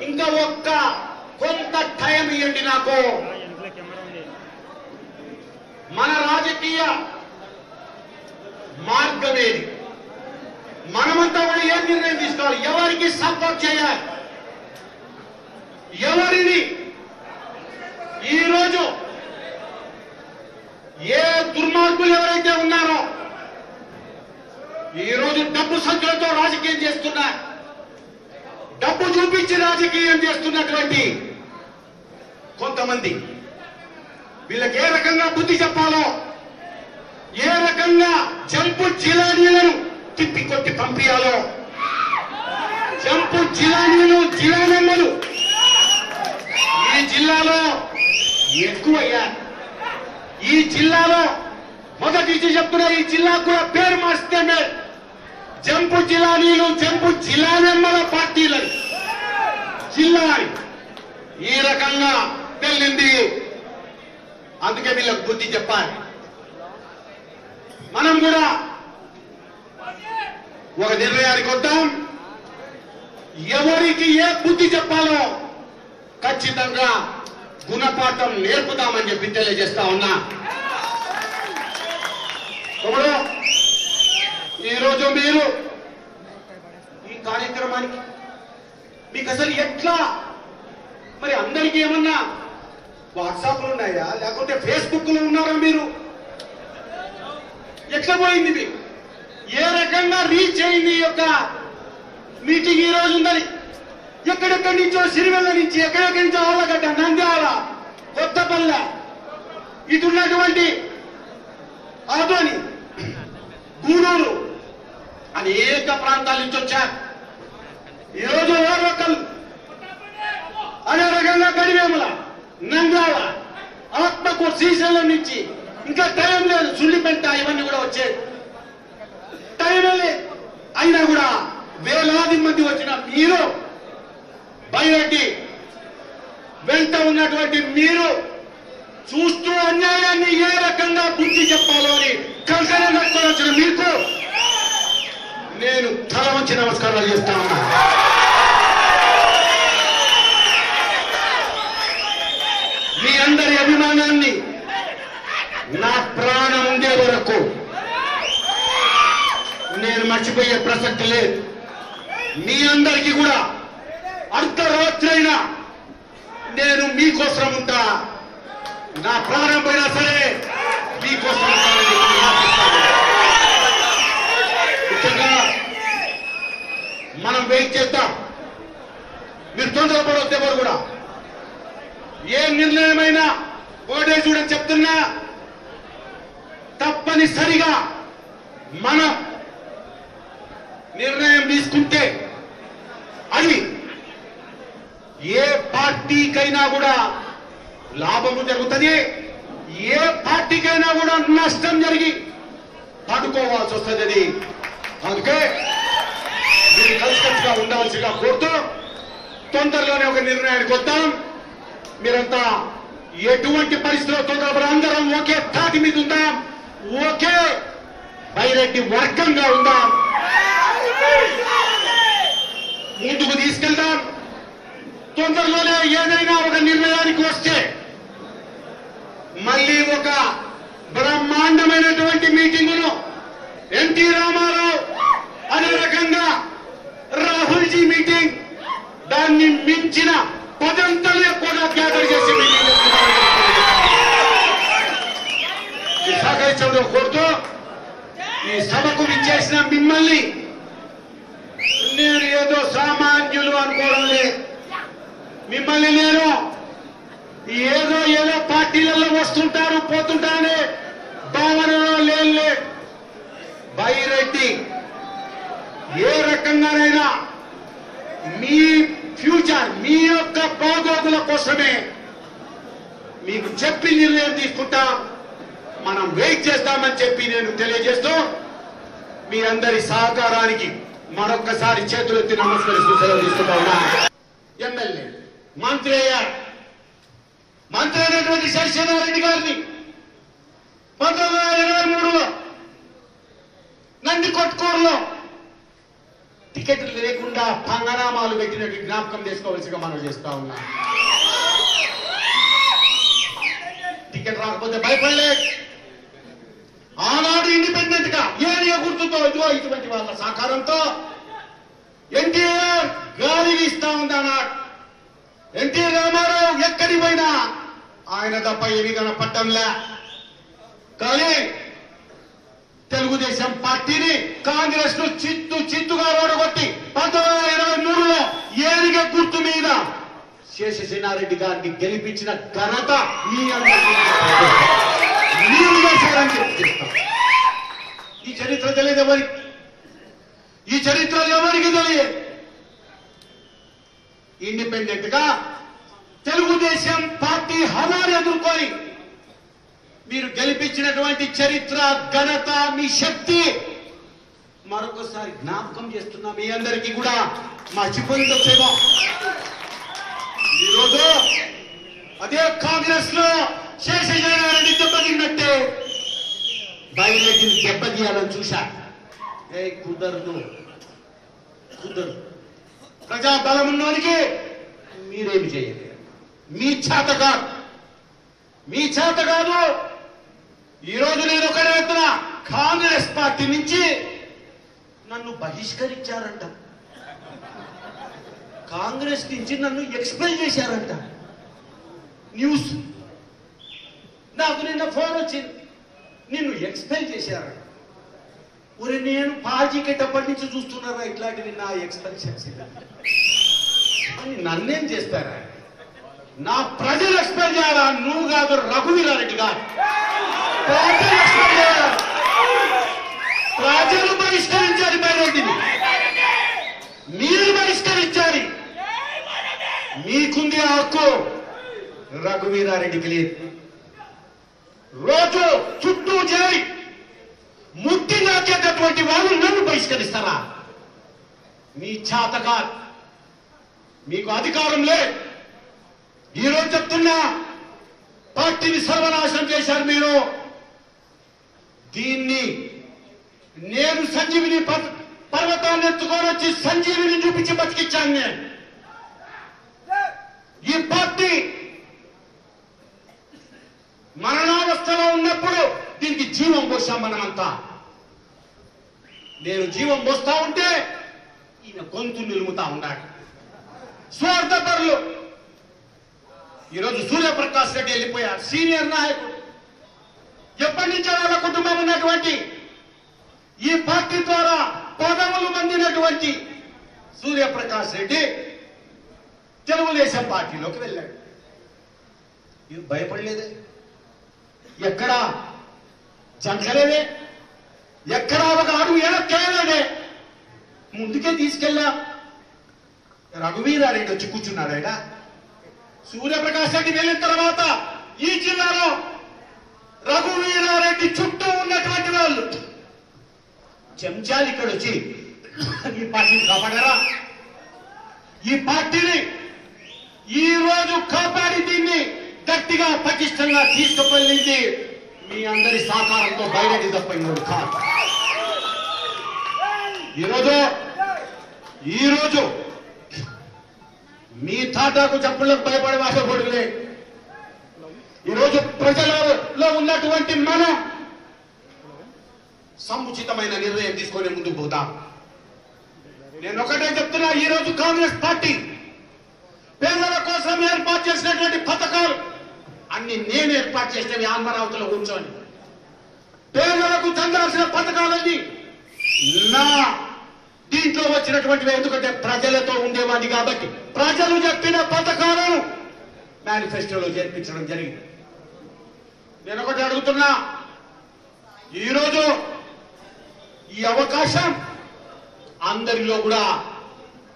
ఇంకా ఒక్క కొంత టైం ఇవ్వండి నాకు. మన రాజకీయ మార్గం ఏది మనమంతా కూడా ఏం నిర్ణయం తీసుకోవాలి? ఎవరికి సపోర్ట్ చేయాలి? ఎవరిని? ఈరోజు ఏ దుర్మార్గులు ఎవరైతే ఉన్నారో ఈరోజు డబ్బు సంఖ్యలతో రాజకీయం చేస్తున్నారు డబ్బు చూపించి రాజకీయం చేస్తున్నటువంటి కొంతమంది. వీళ్ళకి ఏ రకంగా బుద్ధి చెప్పాలో ఏ రకంగా జంపు జిలానీలను తిప్పి కొట్టి పంపించాలో జంపు జిలానీలు జిలానమ్మలు ఈ జిల్లాలో ఎక్కువయ్యా. ఈ జిల్లాలో మొదటి నుంచి చెప్తున్నా ఈ జిల్లా కూడా పేరు మార్చితే చెంపు జంపు జిలానీలు జంపు జిలానమ్మల పార్టీలని జిల్లా ఈ రకంగా వెళ్ళింది అందుకే వీళ్ళకు బుద్ధి చెప్పాలి. మనం కూడా ఒక నిర్ణయానికి వద్దాం. ఎవరికి ఏ బుద్ధి చెప్పాలో ఖచ్చితంగా గుణపాఠం నేర్పుతామని చెప్పి తెలియజేస్తా ఉన్నా. ఇప్పుడు ఈరోజు మీరు ఈ కార్యక్రమానికి మీకు అసలు ఎట్లా? మరి అందరికీ ఏమన్నా వాట్సాప్లు ఉన్నాయా? లేకుంటే ఫేస్బుక్లు ఉన్నారా మీరు? ఎట్లా పోయింది మీకు ఏ రకంగా రీచ్ అయింది యొక్క మీటింగ్ ఈ రోజు ఉందని? ఎక్కడెక్కడి నుంచో సిరివెల్ల నుంచి ఎక్కడెక్కడి నుంచో ఆళ్ళగడ్డ నంద్యాల కొత్తపల్లె ఇటు ఉన్నటువంటి ఆదోని గూడూరు అనేక ప్రాంతాల నుంచి వచ్చారు. ఈరోజు ఓర్వకల్ అదే రకంగా గడివేముల నంద్యాల ఆత్మకు శ్రీశైలం నుంచి ఇంకా టైం లేదు. సుల్లిపెంట ఇవన్నీ కూడా వచ్చాయి టైం లేదు. అయినా కూడా వేలాది మంది వచ్చిన మీరు బయటి వెంట ఉన్నటువంటి మీరు చూస్తూ అన్యాయాన్ని ఏ రకంగా బుద్ధి చెప్పాలో అని కంకణం కట్టుకొని వచ్చిన మీకు నేను తల వంచి నమస్కారాలు చేస్తా ఉన్నా. మీ అందరి అభిమానాన్ని నా ప్రాణం ఉండే వరకు నేను మర్చిపోయే ప్రసక్తి లేదు. మీ అందరికీ కూడా అర్ధరాత్రైనా నేను మీకోసం ఉంటా. నా ప్రాణం పోయినా సరే మీకోసం ఉంటానని చెప్పి ఆశిస్తాను. ముఖ్యంగా మనం వెయిట్ చేద్దాం మీరు ఎవరు కూడా? ఏ నిర్ణయమైనా ఒకటే చూడని చెప్తున్నా తప్పనిసరిగా మనం నిర్ణయం తీసుకుంటే అది ఏ పార్టీకైనా కూడా లాభము జరుగుతుంది ఏ పార్టీకైనా కూడా నష్టం జరిగి పడుకోవాల్సి వస్తుంది. అది అందుకే మీరు కలిసికట్టుగా ఉండవలసిగా కోరుతూ తొందరలోనే ఒక నిర్ణయానికి వద్దాం. మీరంతా ఎటువంటి పరిస్థితుల్లో తొందరపడి అందరం ఒకే తాటి మీద ఉందాం. ఒకే బైరెడ్డి వర్గంగా ఉందాం. ముందుకు తీసుకెళ్దాం. తొందరలోనే ఏదైనా ఒక నిర్ణయానికి వస్తే మళ్ళీ ఒక బ్రహ్మాండమైనటువంటి మీటింగును ఎన్టీ రామారావు అదే రకంగా రాహుల్ జీ మీటింగ్ దాన్ని మించిన పదంతలు ఎక్కువగా గ్యాదర్ చేసి మీటింగ్ ఈ సహకరించడం కోరుతూ ఈ సభకు విచ్చేసిన మిమ్మల్ని నేను ఏదో సామాన్యులు అనుకోవడం లే మిమ్మల్ని నేను ఏదో ఏదో పార్టీలలో వస్తుంటారు పోతుంటానే భావనలో లేనులే. బైరెడ్డి ఏ రకంగానైనా మీ ఫ్యూచర్ మీ యొక్క బాగోగుల కోసమే మీకు చెప్పి నిర్ణయం తీసుకుంటాం. మనం వెయిట్ చేస్తామని చెప్పి నేను తెలియజేస్తూ మీ అందరి సహకారానికి మరొక్కసారి చేతులెత్తి నమస్కరిస్తూ సెలవు తీసుకుంటా ఉన్నా ఎమ్మెల్యే మంత్రి అయ్యారు. మంత్రి అయినటువంటి శశిధర్ గారిని పంతొమ్మిది వందల ఇరవై మూడులో నంది కొట్కూరులో టికెట్లు లేకుండా పంగనామాలు పెట్టినట్టు జ్ఞాపకం చేసుకోవాల్సిగా మనం చేస్తా ఉన్నాం. టికెట్ రాకపోతే భయపడలే. ఆనాడు ఇండిపెండెంట్గా ఏరియా గుర్తుతో ఇదిగో ఇటువంటి వాళ్ళ సహకారంతో ఎన్టీఆర్ గాలిని ఇస్తా ఉంది ఆనాడు. ఎన్టీ రామారావు ఎక్కడి పోయినా ఆయన తప్ప ఏమి కనపట్టంలే కానీ తెలుగుదేశం పార్టీని కాంగ్రెస్ను చిత్తు చిత్తుగా ఓడగొట్టి పంతొమ్మిది వందల ఇరవై మూడులో ఏరిగ గుర్తు మీద శేషసేనారెడ్డి గారిని గెలిపించిన ఘనత మీ మీరు చేశారని చెప్పి ఈ చరిత్ర తెలియదు ఎవరికి? ఈ చరిత్ర ఎవరికి తెలియదు? ఇండిపెండెంట్గా తెలుగుదేశం పార్టీ హవాలు ఎదుర్కొని మీరు గెలిపించినటువంటి చరిత్ర ఘనత మీ శక్తి. మరొకసారి జ్ఞాపకం చేస్తున్నా మీ అందరికీ కూడా మా మర్చిపోయిందో ఈరోజు అదే కాంగ్రెస్లో శేషజనారెడ్డి దెబ్బతిన్నట్టే బయలుదేరి దెబ్బతీయాలని చూశా. ఏ కుదరదు కుదరదు. ప్రజా బలం ఉన్నోనికి మీరేమి చేయలేరు. మీ చేత కాదు మీ చేత కాదు ఈరోజు నేను ఒకటే వెళ్తున్నా కాంగ్రెస్ పార్టీ నుంచి నన్ను బహిష్కరించారంట. కాంగ్రెస్ నుంచి నన్ను ఎక్స్ప్లెయిన్ చేశారంట. న్యూస్. నాకు నిన్న ఫోన్ వచ్చింది. నిన్ను ఎక్స్ప్లెయిన్ చేశారంట ఒరే నేను పాజికెట్టప్పటి నుంచి చూస్తున్నారా? ఇట్లాంటివి నా ఎక్స్పెన్షన్స్ అని నన్నేం చేస్తారా? నా ప్రజలు ఎక్స్ప్లెయిన్ చేయాలా? నువ్వు కాదు రఘువీరారెడ్డి గారు. ప్రజలు expel చేయాలా? బహిష్కరించాలి మీరు బహిష్కరించాలి మీకుంది ఆ హక్కు. రఘువీరారెడ్డికి లేదు రోజు చుట్టూ చేరి ముక్తి నాకేటటువంటి వాళ్ళు నన్ను బహిష్కరిస్తారా మీ చేతగా మీకు అధికారం లేదు ఈరోజు చెప్తున్నా పార్టీని సర్వనాశనం చేశారు మీరు. దీన్ని నేను సంజీవిని పర్వతాన్ని ఎత్తుకొని వచ్చి సంజీవిని చూపించి బతికిచ్చాను నేను. ఈ పార్టీ మరణావస్థలో ఉన్నప్పుడు దీనికి జీవం పోసాం మనమంతా. నేను జీవం పోస్తా ఉంటే ఈయన గొంతు నిలుముతా ఉన్నాడు స్వార్థపరులు. ఈరోజు సూర్యప్రకాష్ రెడ్డి వెళ్ళిపోయారు. సీనియర్ నాయకుడు. ఎప్పటి నుంచో వాళ్ళ కుటుంబం ఉన్నటువంటి ఈ పార్టీ ద్వారా పదములు పొందినటువంటి సూర్యప్రకాష్ రెడ్డి తెలుగుదేశం పార్టీలోకి వెళ్ళాడు. ఇది భయపడలేదే? ఎక్కడా జంకలేదే ఎక్కడా ఒక అడుగు వెనక్కేయలేదే ముందుకే తీసుకెళ్ళా. రఘువీరారెడ్డి వచ్చి కూర్చున్నాడు ఆయన సూర్యప్రకాష్ రెడ్డి వెళ్ళిన తర్వాత ఈ జిల్లాలో రఘువీరారెడ్డి చుట్టూ ఉన్నటువంటి వాళ్ళు. చెంచాలు ఇక్కడ వచ్చి ఈ పార్టీని కాపాడారా? ఈ పార్టీని ఈ రోజు కాపాడి దీన్ని గట్టిగా పటిష్టంగా తీసుకువెళ్ళింది మీ అందరి సహకారంతో బయలుదేరి తప్ప ఇంకోటి కాదు ఈరోజు ఈరోజు మీ తాటాకు చెప్పులకు భయపడే వాళ్ళ కొడుకులే. ఈరోజు ప్రజలలో ఉన్నటువంటి మనం సముచితమైన నిర్ణయం తీసుకొని ముందుకు పోతాం. నేను ఒకటే చెప్తున్నా ఈ రోజు కాంగ్రెస్ పార్టీ పేదల కోసం ఏర్పాటు చేసినటువంటి పథకాలు అన్ని నేను ఏర్పాటు చేసినవి ఆంధ్రావతిలో కూర్చొని పేదలకు చెందాల్సిన పథకాలన్నీ నా దీంట్లో వచ్చినటువంటివి ఎందుకంటే ప్రజలతో ఉండేవాడి కాబట్టి ప్రజలు చెప్పిన పథకాలను మేనిఫెస్టోలో చేర్పించడం జరిగింది. నేను ఒకటి అడుగుతున్నా. ఈరోజు ఈ అవకాశం అందరిలో కూడా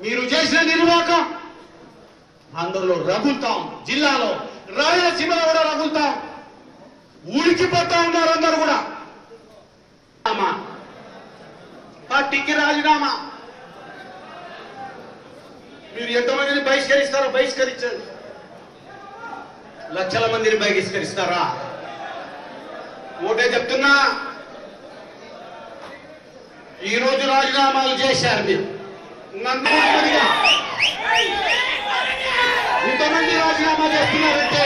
మీరు చేసిన నిర్వాహకం. అందరిలో రగులుతాం. జిల్లాలో రాయలసీమలో కూడా రగులుతాం. ఉడికిపోతా ఉన్నారు అందరు కూడా. రామా. పార్టీకి రాజీనామా. మీరు ఎంతమందిని బహిష్కరిస్తారో బహిష్కరించండి. లక్షల మందిని బహిష్కరిస్తారా? ఓటే చెప్తున్నా. ఈ రోజు రాజీనామాలు చేశారు మీరు. నన్ను ఇంతమంది రాజీనామా చేస్తున్నారంటే